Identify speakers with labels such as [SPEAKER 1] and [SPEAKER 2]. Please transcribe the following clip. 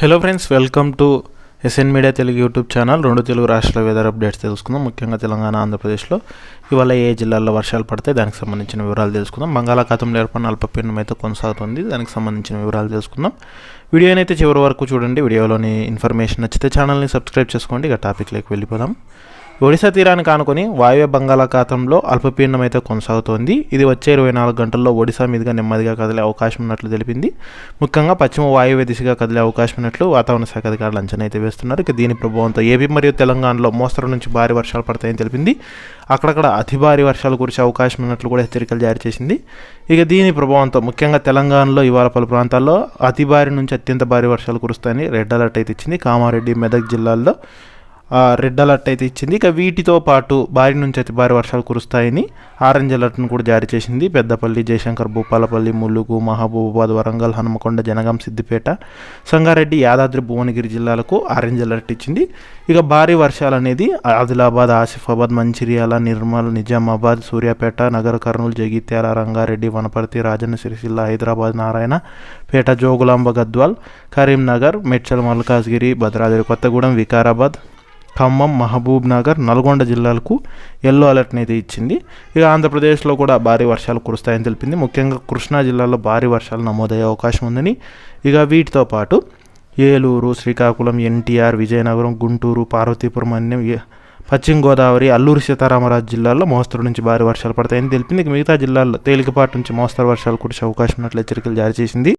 [SPEAKER 1] Hello friends welcome to S N media Telugu YouTube channel రెండు తెలుగు రాష్ట్రాల weather updates తెలుసుకుందాం. ముఖ్యంగా తెలంగాణ ఆంధ్రప్రదేశ్లో ఇవాళ ఏ జిల్లాల్లో వర్షాలు పడతాయి దానికి సంబంధించిన వివరాలు తెలుసుకుందాం. బంగాళాఖాతంలో ఏర్పడిన అల్పపీడనం అయితే కొనసాగుతుంది. దానికి సంబంధించిన వివరాలు తెలుసుకుందాం. వీడియోని అయితే చివరి వరకు చూడండి. వీడియోలోని ఇన్ఫర్మేషన్ నచ్చితే ఛానల్ని సబ్స్క్రైబ్ చేసుకోండి. ఇక టాపిక్లోకి వెళ్ళిపోదాం. ఒడిశా తీరానికి ఆనుకొని వాయువ్య బంగాళాఖాతంలో అల్పపీడనం అయితే కొనసాగుతోంది. ఇది వచ్చే ఇరవై నాలుగు గంటల్లో ఒడిశా మీదుగా నెమ్మదిగా కదిలే అవకాశం ఉన్నట్లు తెలిపింది. ముఖ్యంగా పశ్చిమ వాయువ్య దిశగా కదిలే అవకాశం ఉన్నట్లు వాతావరణ శాఖ అధికారులు అంచనా అయితే వేస్తున్నారు. ఇక దీని ప్రభావంతో ఏపీ మరియు తెలంగాణలో మోస్తరు నుంచి భారీ వర్షాలు పడతాయని తెలిపింది. అక్కడక్కడ అతి భారీ వర్షాలు కురిసే అవకాశం ఉన్నట్లు కూడా హెచ్చరికలు జారీ చేసింది. ఇక దీని ప్రభావంతో ముఖ్యంగా తెలంగాణలో ఇవాళ పలు ప్రాంతాల్లో అతి భారీ నుంచి అత్యంత భారీ వర్షాలు కురుస్తాయని రెడ్ అలర్ట్ అయితే ఇచ్చింది. కామారెడ్డి మెదక్ జిల్లాల్లో రెడ్ అలర్ట్ అయితే ఇచ్చింది. ఇక వీటితో పాటు భారీ నుంచి అతి భారీ వర్షాలు కురుస్తాయని ఆరెంజ్ అలర్ట్ను కూడా జారీ చేసింది. పెద్దపల్లి జయశంకర్ భూపాలపల్లి ములుగు మహబూబాబాద్ వరంగల్ హనుమకొండ జనగాం సిద్దిపేట సంగారెడ్డి యాదాద్రి భువనగిరి జిల్లాలకు ఆరెంజ్ అలర్ట్ ఇచ్చింది. ఇక భారీ వర్షాలు అనేది ఆదిలాబాద్ ఆసిఫాబాద్ మంచిర్యాల నిర్మల్ నిజామాబాద్ సూర్యాపేట నగర కర్నూలు జగిత్యాల రంగారెడ్డి వనపర్తి రాజన్న సిరిసిల్ల హైదరాబాద్ నారాయణ పేట జోగులాంబ గద్వాల్ కరీంనగర్ మెడ్చల్ మల్కాజ్గిరి భద్రాద్రి కొత్తగూడెం వికారాబాద్ ఖమ్మం మహబూబ్ నగర్ నల్గొండ జిల్లాలకు ఎల్లో అలర్ట్ అయితే ఇచ్చింది. ఇక ఆంధ్రప్రదేశ్లో కూడా భారీ వర్షాలు కురుస్తాయని తెలిపింది. ముఖ్యంగా కృష్ణా జిల్లాలో భారీ వర్షాలు నమోదయ్యే అవకాశం ఉందని ఇక వీటితో పాటు ఏలూరు శ్రీకాకుళం ఎన్టీఆర్ విజయనగరం గుంటూరు పార్వతీపురం అన్ని పశ్చిమ గోదావరి అల్లూరు సీతారామరాజు జిల్లాల్లో మోస్తరు నుంచి భారీ వర్షాలు పడతాయని తెలిపింది. మిగతా జిల్లాల్లో తేలికపాటి నుంచి మోస్తరు వర్షాలు కురిసే అవకాశం ఉన్నట్లు హెచ్చరికలు జారీ చేసింది.